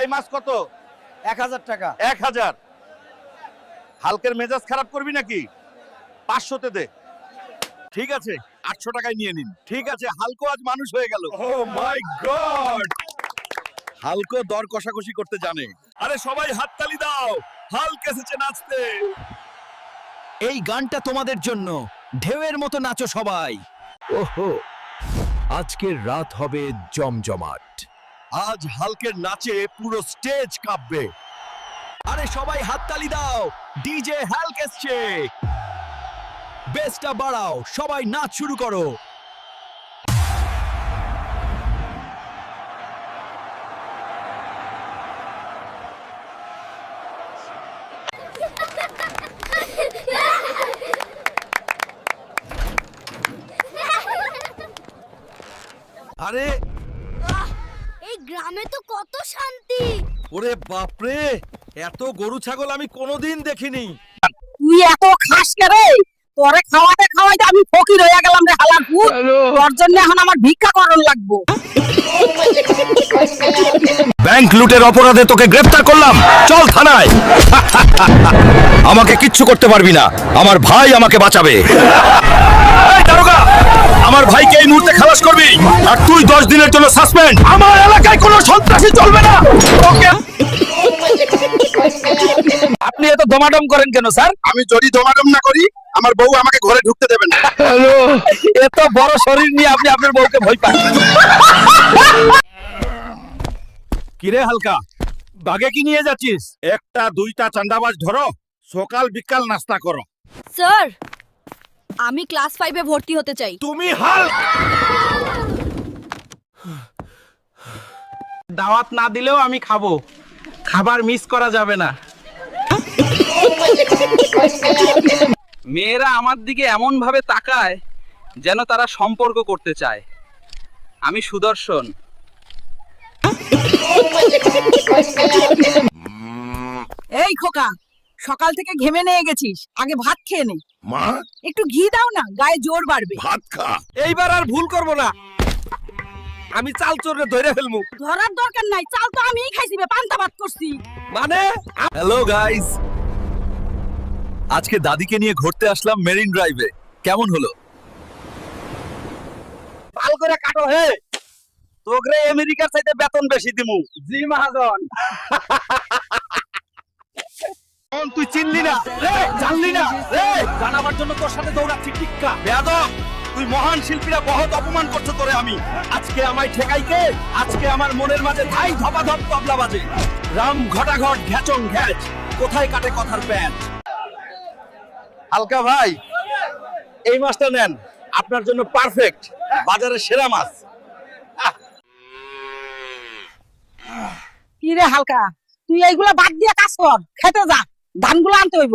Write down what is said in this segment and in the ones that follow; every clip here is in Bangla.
এই মাছ কত? এক হাজার টাকা। এক হাজার। হালকের মেজাজ খারাপ করবি নাকি? পাঁচশোতে দে। ঠিক আছে আটশো টাকায় নিয়ে নিন। ঠিক আছে হালকো আজ মানুষ হয়ে গেল। ও মাই গড! হালকো দর কষাকষি করতে জানে। আরে সবাই হাততালি দাও। হালক এসেছে নাচতে। এই গানটা তোমাদের জন্য। ঢেউয়ের মতো নাচো সবাই। ওহো আজকের রাত হবে জমজমাট। আজ হালকের নাচে পুরো স্টেজ কাঁপবে। আরে সবাই হাততালি দাও ডিজে হাল্ক এসছে। বেসটা বাড়াও সবাই নাচ শুরু করো। আরে গ্রামে তো কত শান্তি। ওরে বাপরে এত গরু ছাগল আমি কোনোদিন দেখিনি। তুই এত খাস কে রে? তোরে খাওয়াতে খাওয়াইতে আমি ফকির হয়ে গেলাম রে হালার পুত তোর জন্য এখন আমার ভিক্ষা করণ লাগবো। ব্যাংক লুটের অপরাধে তোকে গ্রেফতার করলাম। চল থানায়। আমাকে কিচ্ছু করতে পারবি না। আমার ভাই আমাকে বাঁচাবে। এই দারোগা আমার ভাইকে এই খালাস করবি? আর তুই দশ দিনের জন্য সাসপেন্ড আমার এলাকায় কোনো সন্ত্রাসী চলবে না। ওকে? আপনি এত দমাদম করেন কেন স্যার? আমি যদি দমাদম না করি আমার বউ আমাকে ঘরে ঢুকতে দেবে না। এত বড় শরীর নিয়ে আপনি আপনার বউকে ভয় পান। কিরে হালকা বাগে কি নিয়ে যাচ্ছিস? একটা দুইটা চান্দাবাজ ধরো সকাল বিকাল নাস্তা করো। স্যার আমি ক্লাস ফাইভে ভর্তি হতে চাই। তুমি হাল দাওয়াত না দিলেও আমি খাব। খাবার মিস করা যাবে না। মেয়েরা আমার দিকে এমন ভাবে তাকায় যেন তারা সম্পর্ক করতে চায়। আমি সুদর্শন। এই খোকা সকাল থেকে ঘেমে নিয়ে গেছিস। আগে ভাত খেয়ে নে। মা? একটু ঘি দাও না গায়ে জোর বাড়বে। ভাত খা। এইবার আর ভুল করব না। আমি চাল চোরে ধরে ফেলমু। ধরার দরকার নাই চাল তো আমিই খাইছি বে পান্তা ভাত করছি। মানে? হ্যালো গাইস আজকে দাদিকে নিয়ে ঘুরতে আসলাম মেরিন ড্রাইভে। কেমন হলো? ভালো করে কাটো হে। তোগরে আমেরিকার চাইতে বেতন বেশি দিমু। জি মহাজন। তুই চিনলি না? রে, জানলি না? রে! জানাবার জন্য তোর সাথে দৌড়াচ্ছি, টিক্কা। বেয়াদব, তুই মহান শিল্পীরা বহুত অপমান করছ তোরে আমি। আজকে আমায় ঠেকাই কে? আজকে আমার মনের মাঝে ধাই ধপা ধপ তবলা বাজে। রাম ঘটাঘট, ঘ্যাচং ঘ্যাচ। কোথায় কাটে কথার প্যাচ? হালকা ভাই, এই মাছটা নেন। আপনার জন্য পারফেক্ট বাজারের সেরা মাছ। কি রে হালকা? তুই এইগুলা বাদ দিয়ে কাজ কর, খেতে যা। ধানগুলো আনতে হইব।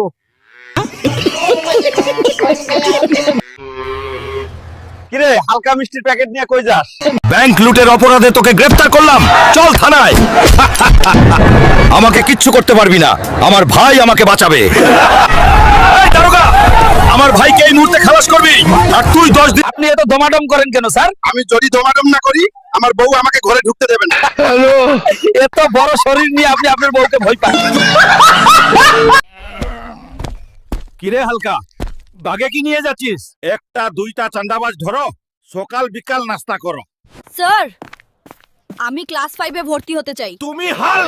কিরে হালকা মিষ্টির প্যাকেট নিয়ে কই যাস? ব্যাংক লুটের অপরাধে তোকে গ্রেফতার করলাম। চল থানায়। আমাকে কিচ্ছু করতে পারবি না। আমার ভাই আমাকে বাঁচাবে। আমার ভাইকে এই মুহূর্তে খালাস করবি? আর তুই দশ দিন আপনি এত দমাডম করেন কেন স্যার? আমি যদি দমাডম না করি আমার বউ আমাকে ঘরে ঢুকতে দেবে না। এত বড় শরীর নিয়ে আপনি আপনার বউকে ভয় পান। কিরে হালকা বাগে কি নিয়ে যাচ্ছিস? একটা দুইটা চান্দাবাজ ধরো সকাল বিকাল নাস্তা করো। স্যার আমি ক্লাস ফাইভে ভর্তি হতে চাই। তুমি হাল